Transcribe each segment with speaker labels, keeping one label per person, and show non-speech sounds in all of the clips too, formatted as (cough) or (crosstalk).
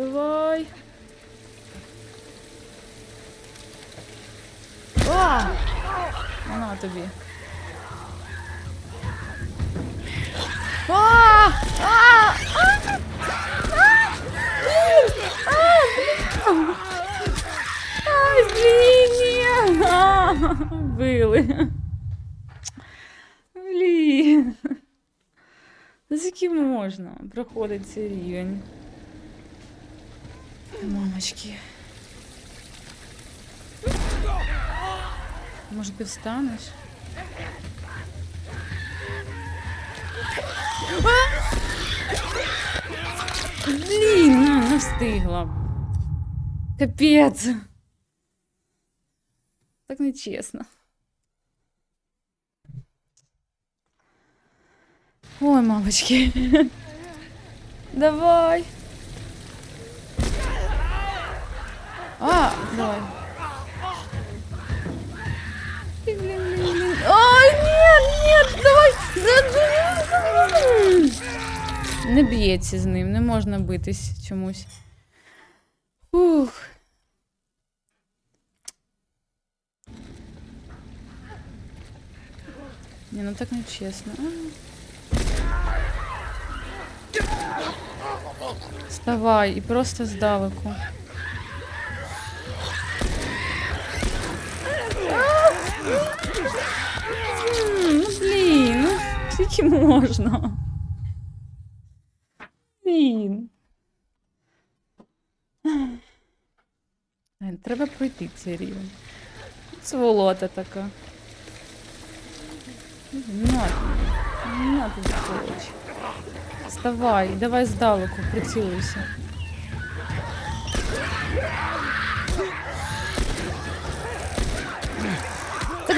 Speaker 1: Давай. А! На тобі. А! А! А! Били. Блін. Скільки можна проходить цей рівень? Мамочки. Може, ти встанеш? А! Блін, ну, не встигла. Так нечесно. Ой, мамочки. (laughs) Давай. А, давай. Ай, нет, нет, давай. Да, да. Не б'ється з ним, не можна битись чомусь. Ух. Ні, ну так не чесно. Вставай і просто здалеку. Ну блін, ну скільки можна? Блін. Треба пройти цей рівень. Сволота така. На, на ти сволоч. Вставай, давай здалеку, прицілуйся.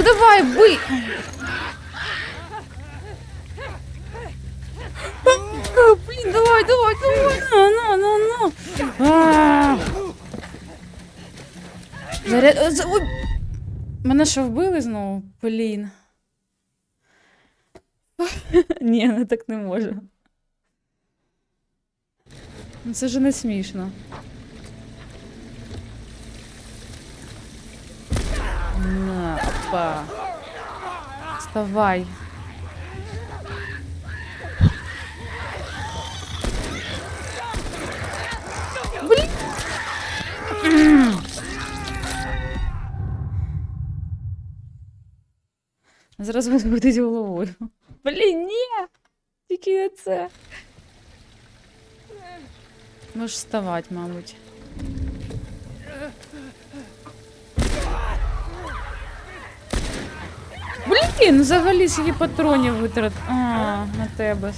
Speaker 1: Давай, бий! Блін, давай, давай, давай! На, на, на, на! А! Заряд... За-! Мене що вбили знову? Блін. (laughs) Ні, ну так не може. Ну це ж не смішно. На, опа. Вставай. Блін. Зараз розбудить головою. Блін, ні! Тільки не це. Можеш вставати, мабуть. Блін, взагалі скільки патронів витрат. А, на тебе.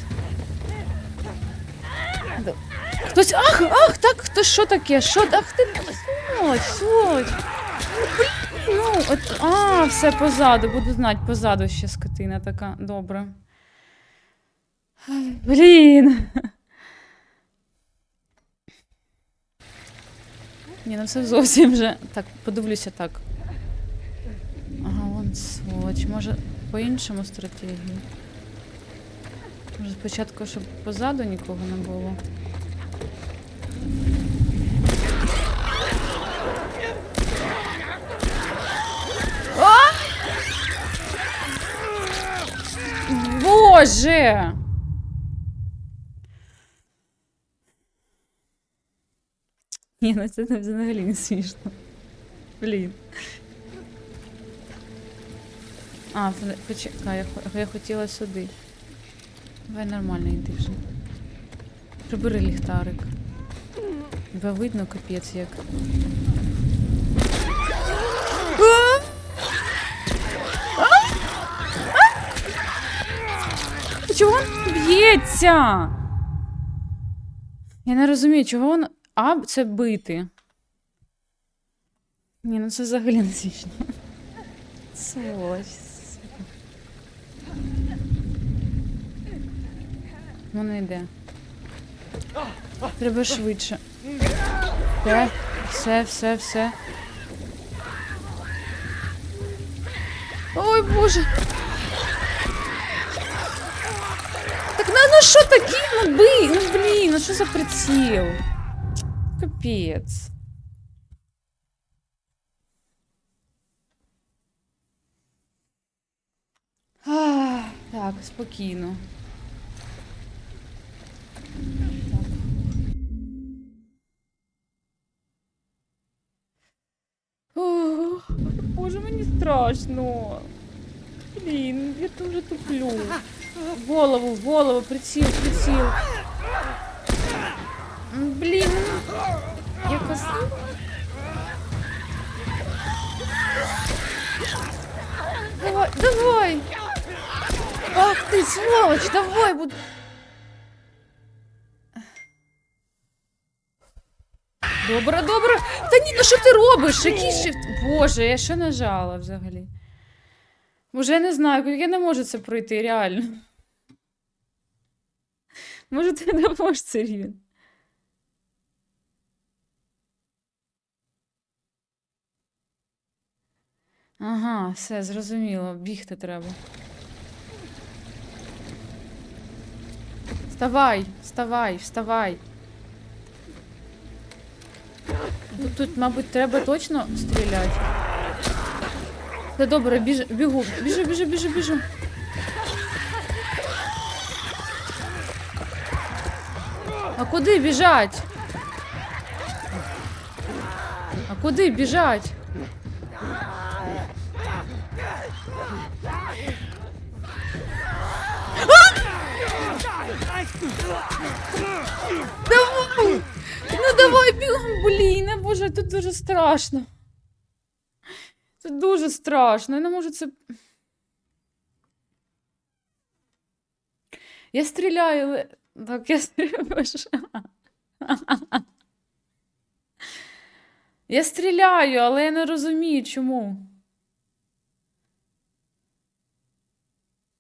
Speaker 1: Хтось. Ах, ах, так, хто що таке? Що? Ах ти сволоч, сволоч. Блін, ну, от, а, все позаду, буду знати, позаду ще скотина така. Добре. Блін. Ні, ну це зовсім вже. Так, подивлюся так. Сволоч. Може, по-іншому стратегії. Може, спочатку, щоб позаду нікого не було. Боже! Ні, ну це взагалі не смішно. Блін. А, почекай, я, я хотіла сюди. Давай нормально йди вже. Прибери ліхтарик. Тебе видно капець як. Чого він б'ється? Я не розумію, чого він. А, це бити. Ні, ну це взагалі не смішно. Сволоч. Воно йде. Треба швидше. Все, все, все, все. Ой, боже. Так на, ну що такі? Ну бий, ну блін, ну що за приціл? капець. Так, спокійно. Так. Ох, Боже, мені страшно. Блін, я дуже туплю. В Голову, в голову, приціл, приціл. М, Блін, ну, якось. Давай, давай! Ах ти, сволоч, давай буду. Добре, добре. Та ні, ну що ти робиш? Який shift? Боже, я що нажала взагалі? Боже, я не знаю, я не можу це пройти, реально. Може, ти не можеш це рівень? Ага, все, зрозуміло. Бігти треба. Вставай, вставай, вставай. Тут, тут, мабуть, треба точно стріляти. Все добре, біж, бігу, біжу, біжу, біжу, біжу. А куди біжать? А куди біжать? Давай! Ну давай бігом, блін, боже, тут дуже страшно. Тут дуже страшно. Я не можу це. Я стріляю, але. Так, я стріляю. Я стріляю, але я не розумію, чому.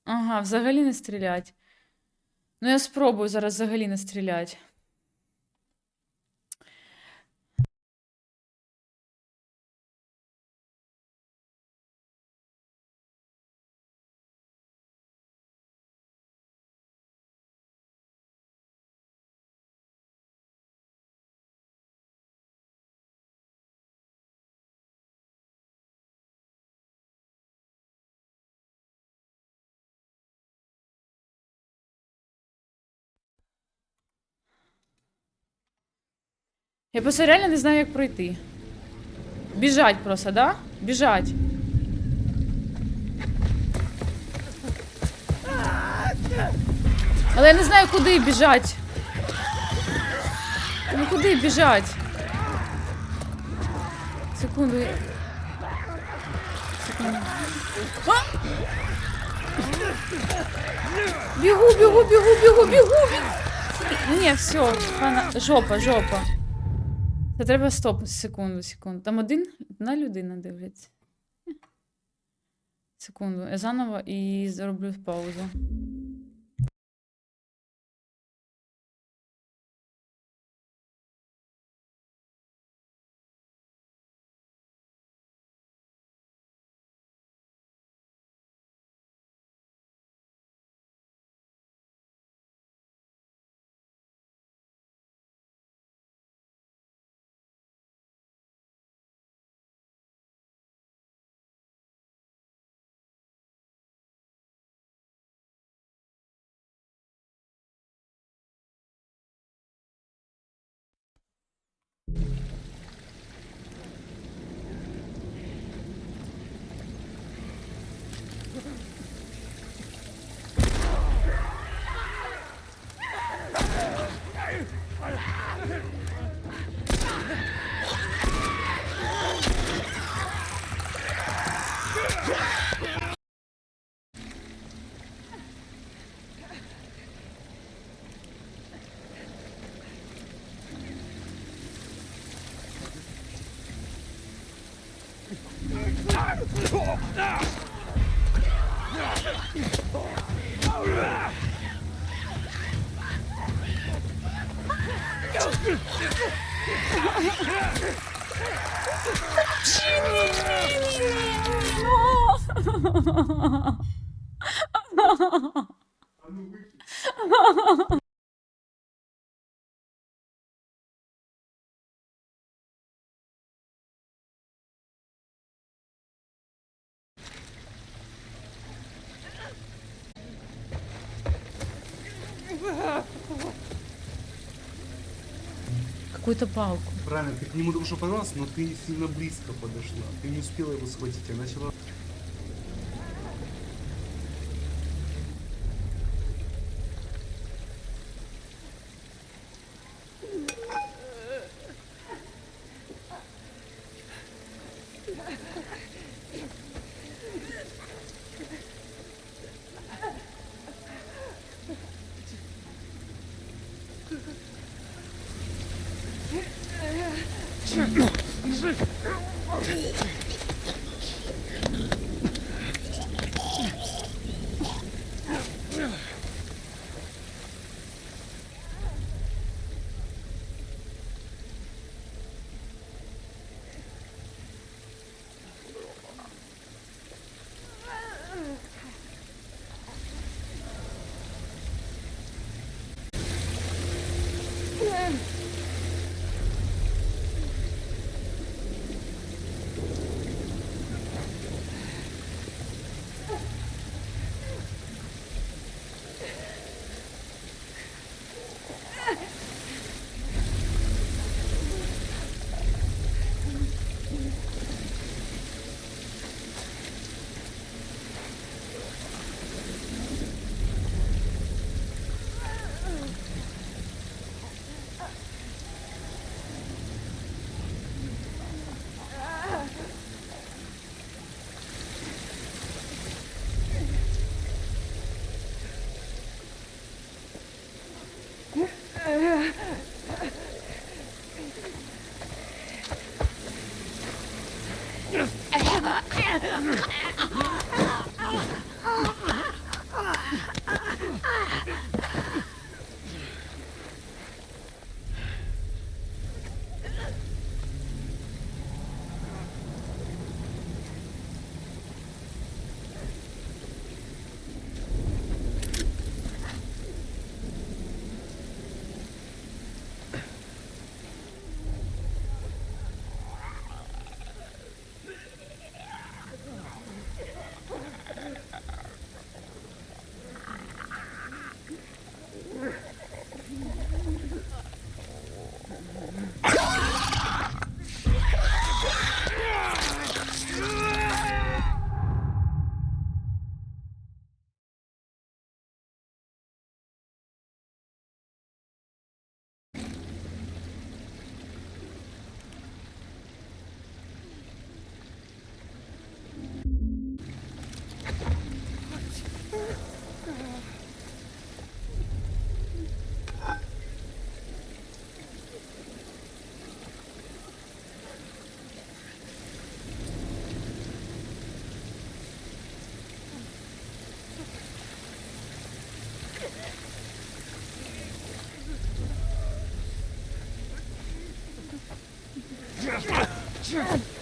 Speaker 1: Ага, взагалі не стрілять. Ну, я спробую зараз взагалі не стріляти. Я просто реально не знаю, як пройти. Біжать просто, да? Біжать. Але я не знаю, куди біжать. Ну куди біжать? Секунду. Секунду. А! Бігу, бігу, бігу, бігу, бігу. Ні, все, жопа, жопа. Це треба стоп, секунду, секунду. Там один, одна людина дивиться. Секунду, я заново і зроблю паузу. Yeah! какую-то палку.
Speaker 2: Правильно, ты к нему только что понравилась, но ты сильно близко подошла. Ты не успела его схватить, а начала...
Speaker 1: Sure.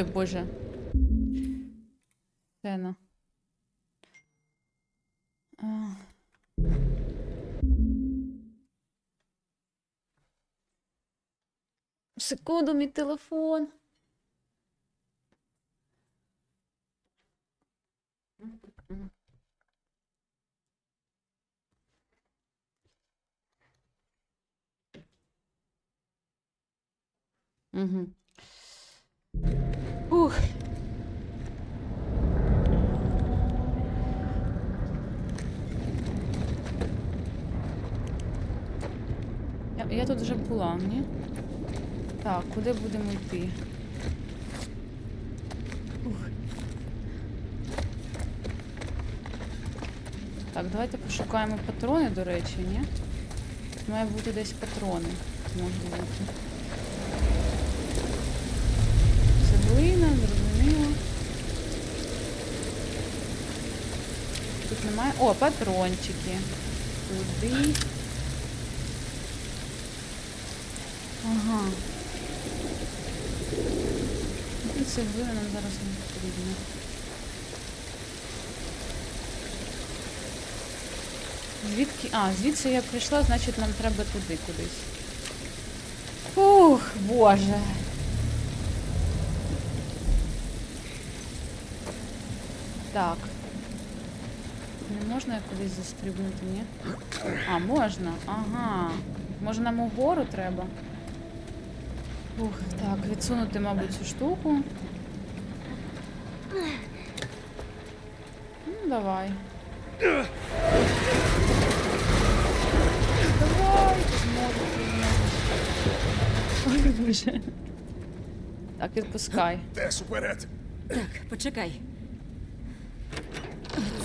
Speaker 1: Ой, Боже. Сцена. Секунду, мій телефон. Угу. Ух. Я, я тут вже була, ні? Так, куди будемо йти? Ух. Так, давайте пошукаємо патрони, до речі, ні? Має бути десь патрони. Можуть бути. Цеглина, зрозуміло. Тут немає. О, патрончики. Туди. Ага. Ну, Цеглина нам зараз не потрібна. Звідки. А, звідси я прийшла, значить нам треба туди кудись. Фух, боже. Так. Можна я кудись застрибнути, ні? А, можна. Ага. Може нам угору треба? Ух, так, відсунути, мабуть, цю штуку. Ну, давай. Давай. Ой, боже. Так, відпускай.
Speaker 3: Тес уперед!
Speaker 4: Так, почекай.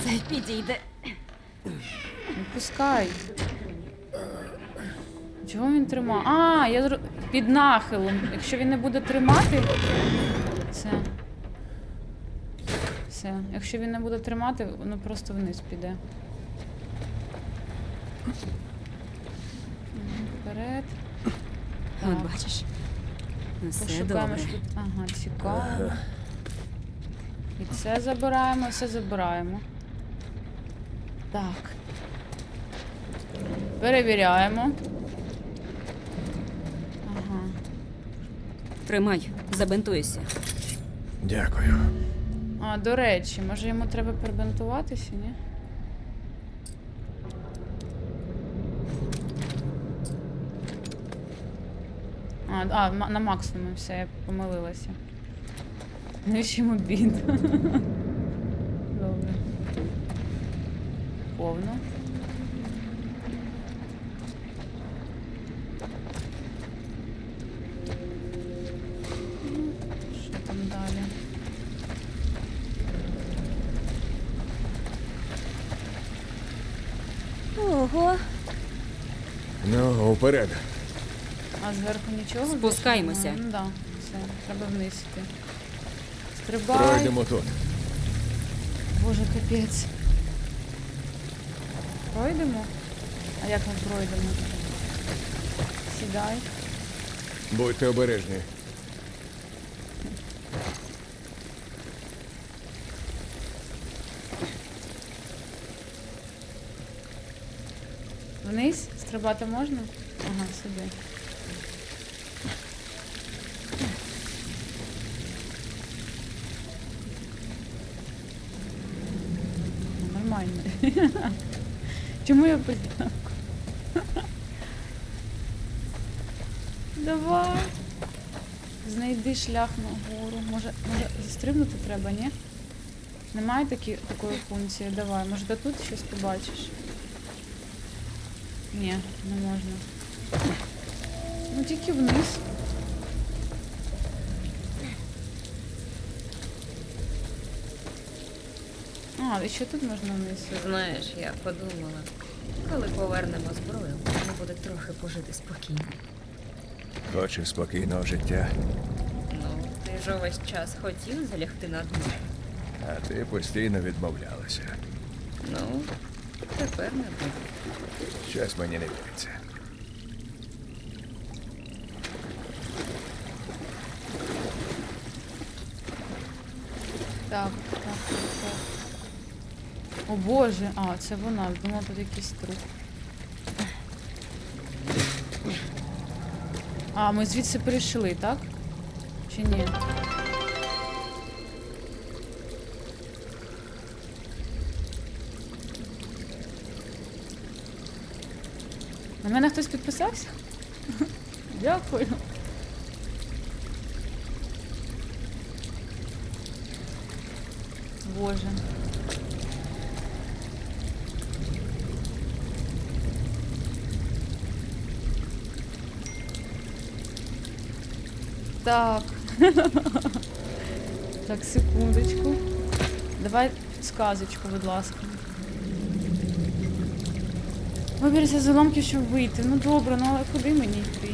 Speaker 4: Це підійде.
Speaker 1: Відпускай. Чого він тримає? А, я під нахилом. Якщо він не буде тримати. Все. Все. Якщо він не буде тримати, воно просто вниз піде. Вперед.
Speaker 4: От бачиш. Все
Speaker 1: Пошукаємо,
Speaker 4: добре.
Speaker 1: що. Ага, цікаво. І це забираємо, все забираємо. Так. Перевіряємо. Ага.
Speaker 4: Тримай, забинтуйся.
Speaker 3: Дякую.
Speaker 1: А, до речі, може йому треба перебинтуватися, ні? А, а ма- на максимум все, я помилилася. Навіщо йому бінт? Добре. Повно. Ну, Що там далі?
Speaker 4: Ого.
Speaker 3: Ну, уперед.
Speaker 1: А зверху нічого?
Speaker 4: Спускаємося.
Speaker 1: Ну да, все, треба вниз йти. Стрибай.
Speaker 3: Пройдемо тут.
Speaker 1: Боже, капець. Пройдемо? А як ми пройдемо? Сідай.
Speaker 3: Будьте обережні.
Speaker 1: Вниз? Стрибати можна? Ага, сюди. Нормально. (laughs) Чому я подяку? Давай. Знайди шлях на гору. Може, може застрибнути треба, ні? Немає такі, такої функції. Давай, може ти тут щось побачиш? Ні, не можна. Ну тільки вниз. А, і ще тут можна вниз.
Speaker 5: Знаєш, я подумала, коли повернемо зброю, можна буде трохи пожити спокійно.
Speaker 3: Хочеш спокійного життя.
Speaker 5: Ну, ти ж увесь час хотів залягти на дно.
Speaker 3: А ти постійно відмовлялася.
Speaker 5: Ну, тепер не буде.
Speaker 3: Щось мені не віриться.
Speaker 1: Так. О боже, а, це вона, думала, тут якийсь труп. А, ми звідси прийшли, так? Чи ні? На мене хтось підписався? (laughs) Дякую. Боже. Так. (laughs) Так, секундочку. Давай підсказочку, будь ласка. Виберися з уламків, щоб вийти. Ну добре, ну але куди мені йти?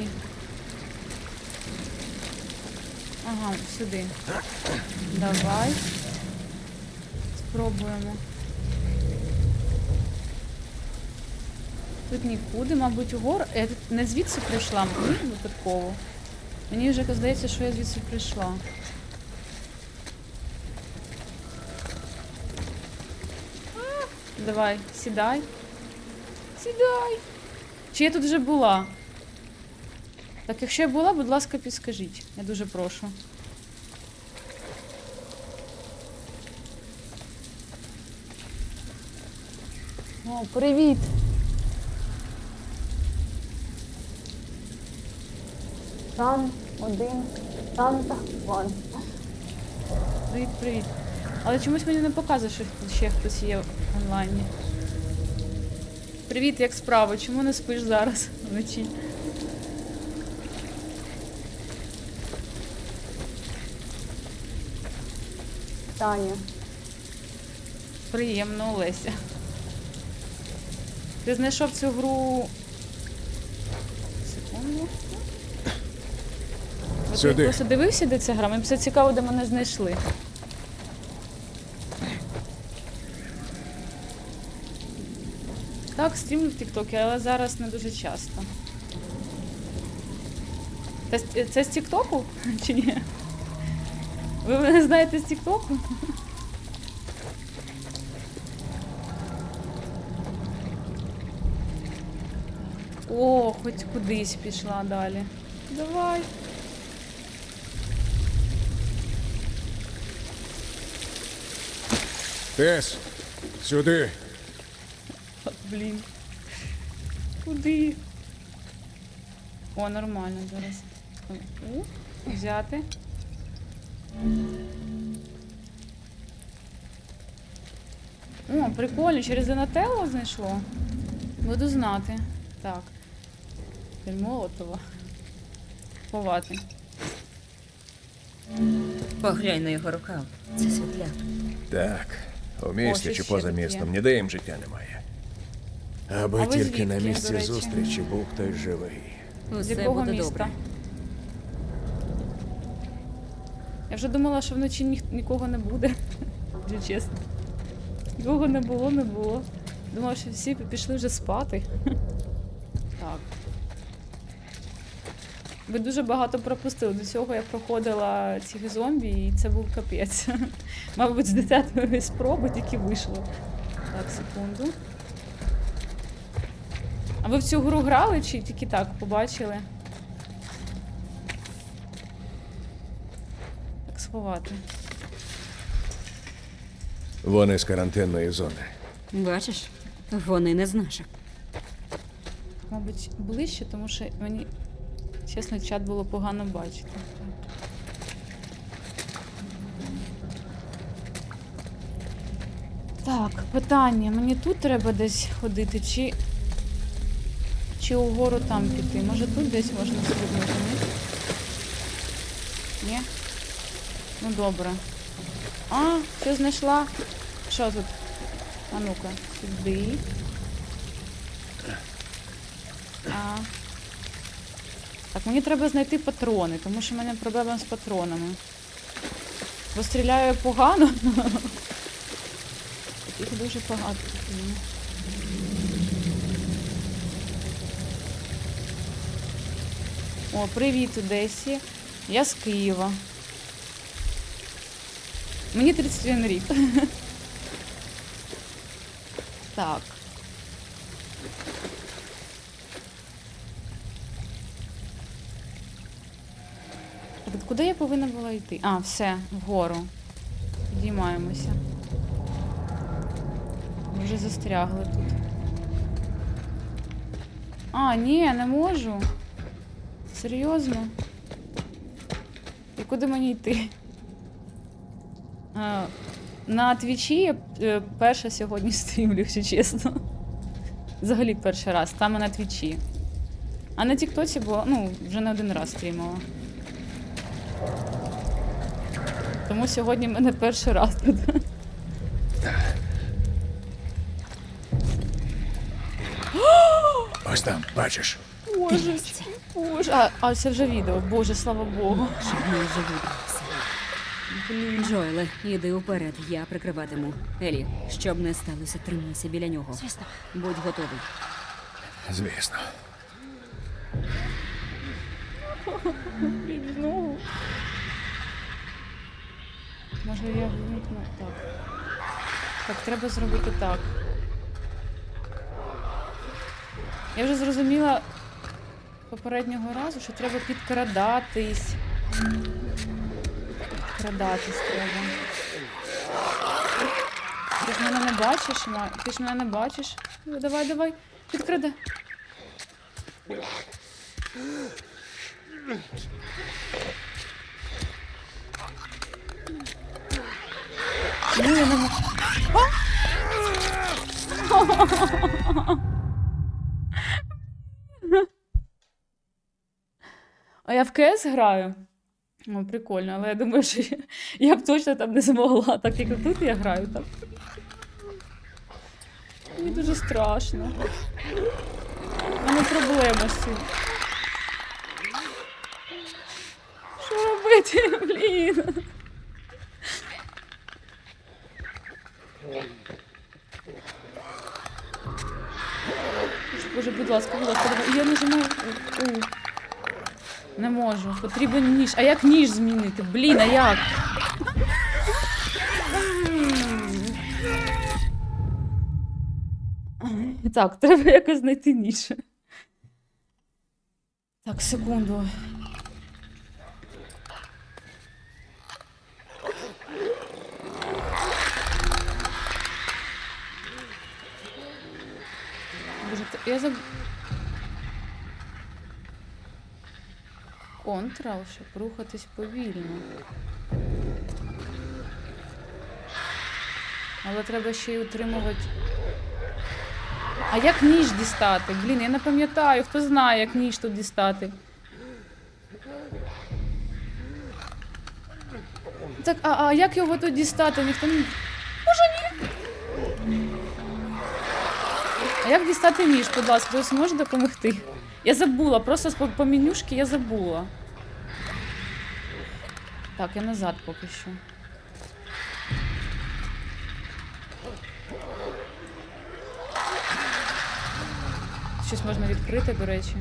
Speaker 1: Ага, сюди. Давай. Спробуємо. Тут нікуди, мабуть, угору. Я тут не звідси прийшла, мені випадково. Мені вже здається, що я звідси прийшла. Давай, сідай. Сідай. Чи я тут вже була? Так, якщо я була, будь ласка, підскажіть. Я дуже прошу. О, привіт!
Speaker 6: Там один, там та вон.
Speaker 1: Привіт, привіт. Але чомусь мені не показує, що тут ще хтось є в онлайні. Привіт, як справа? Чому не спиш зараз вночі?
Speaker 6: Таня.
Speaker 1: Приємно, Олеся. Ти знайшов цю гру. Секунду. От
Speaker 3: Сюди.
Speaker 1: Я просто дивився, де ця гра. Мені все цікаво, де мене знайшли. Так, стрімлю в Тіктокі, але зараз не дуже часто. Це, з- це з Тіктоку (laughs) чи ні? Ви мене знаєте з Тіктоку? О, хоч кудись пішла далі. Давай.
Speaker 3: Тес, сюди.
Speaker 1: От, блін. Куди? О, нормально зараз. О, взяти. О, прикольно, через Донателло знайшло. Буду знати. Так. Молотова. Ховати.
Speaker 5: Поглянь на його рукав. Це світляк.
Speaker 3: Так, у місті чи
Speaker 1: ще
Speaker 3: поза
Speaker 1: є.
Speaker 3: містом ніде їм життя немає. Аби
Speaker 1: А ви
Speaker 3: тільки на
Speaker 1: звідки,
Speaker 3: місці
Speaker 1: речі?
Speaker 3: зустрічі був хтось живий.
Speaker 1: З
Speaker 4: Усе
Speaker 1: якого
Speaker 4: буде
Speaker 1: міста?
Speaker 4: добре.
Speaker 1: Я вже думала, що вночі ні, нікого не буде. (laughs) Вже чесно. Нікого не було, не було. Думала, що всі пішли вже спати. Ви дуже багато пропустили. До цього я проходила цих зомбі, і це був капець. (laughs) Мабуть, з десятої спроби тільки вийшло. Так, секунду. А ви в цю гру грали чи тільки так побачили? Так, сховати.
Speaker 3: Вони з карантинної зони.
Speaker 4: Бачиш, вони не з наших.
Speaker 1: Мабуть, ближче, тому що мені, чесно, чат було погано бачити. Так, питання. Мені тут треба десь ходити, чи. Чи угору там піти? Може тут десь можна стрибнути, ні? Ні? Ну добре. А, що знайшла? Що тут? А ну-ка, сюди. А. Так, мені треба знайти патрони, тому що в мене проблема з патронами. Бо стріляю погано. (laughs) Таких дуже багато. О, привіт, Одесі. Я з Києва. Мені 31 рік. (laughs) Так. Куди я повинна була йти? А, все, вгору. Підіймаємося. Ми вже застрягли тут. А, ні, не можу. Серйозно? І куди мені йти? А, на твічі я е, перша сьогодні (laughs) стрімлю, якщо чесно. Взагалі перший раз, саме на твічі. А на Тіктоці було, ну, вже не один раз стрімила. Тому сьогодні в мене перший раз тут.
Speaker 3: Ось там, бачиш.
Speaker 1: Боже, боже. А, а це вже відео. Боже, слава Богу. Блін.
Speaker 4: Джоеле, іди уперед, я прикриватиму. Елі, щоб не сталося, тримайся біля нього.
Speaker 5: Звісно.
Speaker 4: Будь готовий.
Speaker 3: Звісно.
Speaker 1: Блін, знову. Може я вимкну так. Так, треба зробити так. Я вже зрозуміла попереднього разу, що треба підкрадатись. Підкрадатись треба. Ти ж мене не бачиш, Ма? Ти ж мене не бачиш. Ну, давай, давай, підкрадай. Можу. А я в КС граю. О, прикольно, але я думаю, що я, я б точно там не змогла, так як тут я граю там. Мені дуже страшно. У мене проблема з цим. Що робити, блін? Боже, будь ласка, будь ласка, давай. Я нажимаю. У. Не можу. Потрібен ніж. А як ніж змінити? Блін, а як? Так, треба якось знайти ніж. Так, секунду. Боже, я заб... Контрол, щоб рухатись повільно. Але треба ще й утримувати. А як ніж дістати? Блін, я не пам'ятаю, хто знає, як ніж тут дістати. Так, а, а як його тут дістати? Ніхто не. Боже, ні! А як дістати ніж, будь ласка, хтось може допомогти? Я забула, просто по, менюшки я забула. Так, я назад поки що. Щось можна відкрити, до речі.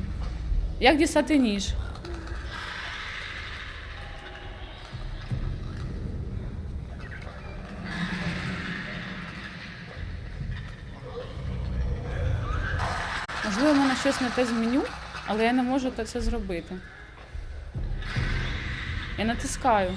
Speaker 1: Як дістати ніж? Щось не те зміню, але я не можу це зробити. Я натискаю.